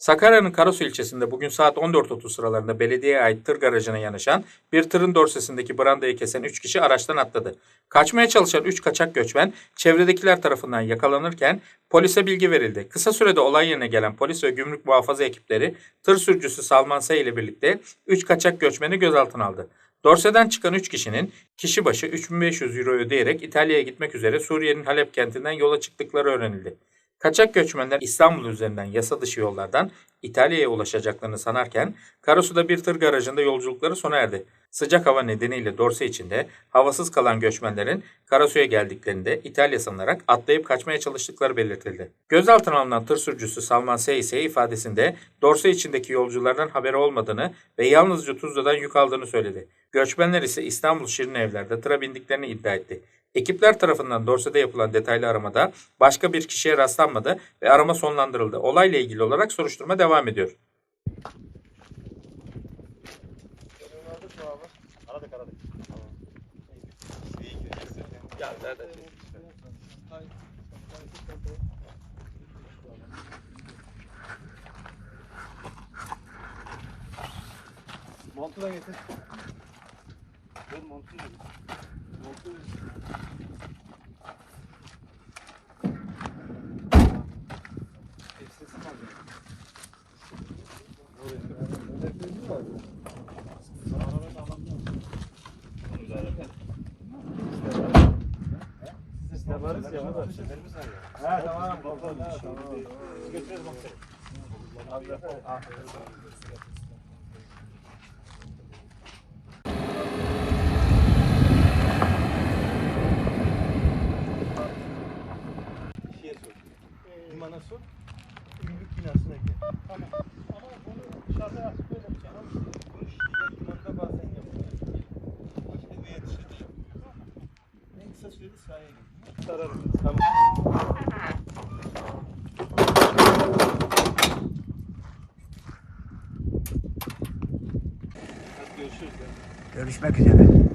Sakarya'nın Karasu ilçesinde bugün saat 14.30 sıralarında belediyeye ait tır garajına yanaşan bir tırın dorsesindeki brandayı kesen 3 kişi araçtan atladı. Kaçmaya çalışan 3 kaçak göçmen çevredekiler tarafından yakalanırken polise bilgi verildi. Kısa sürede olay yerine gelen polis ve gümrük muhafaza ekipleri tır sürücüsü Salman Say ile birlikte 3 kaçak göçmeni gözaltına aldı. Dorseden çıkan 3 kişinin kişi başı 3500 euro ödeyerek İtalya'ya gitmek üzere Suriye'nin Halep kentinden yola çıktıkları öğrenildi. Kaçak göçmenler İstanbul üzerinden yasa dışı yollardan İtalya'ya ulaşacaklarını sanarken Karasu'da bir tır garajında yolculukları sona erdi. Sıcak hava nedeniyle dorse içinde havasız kalan göçmenlerin Karasu'ya geldiklerinde İtalya sanarak atlayıp kaçmaya çalıştıkları belirtildi. Gözaltına alınan tır sürücüsü Salman S. ise ifadesinde dorse içindeki yolculardan haberi olmadığını ve yalnızca Tuzla'dan yük aldığını söyledi. Göçmenler ise İstanbul Şirin Evler'de tıra bindiklerini iddia etti. Ekipler tarafından Dorse'de yapılan detaylı aramada başka bir kişiye rastlanmadı ve arama sonlandırıldı. Olayla ilgili olarak soruşturma devam ediyor. Aradık aradık. Montu da getir. Dur montu da getir. Montu da getir. Hepsi kaldı. Yaparız ya. Ha tamam. Tamam. Götürürüz sor. Limana sor. Gümrük binasına gel. Sararım. Tamam. Hadi görüşürüz. ya. Görüşmek üzere.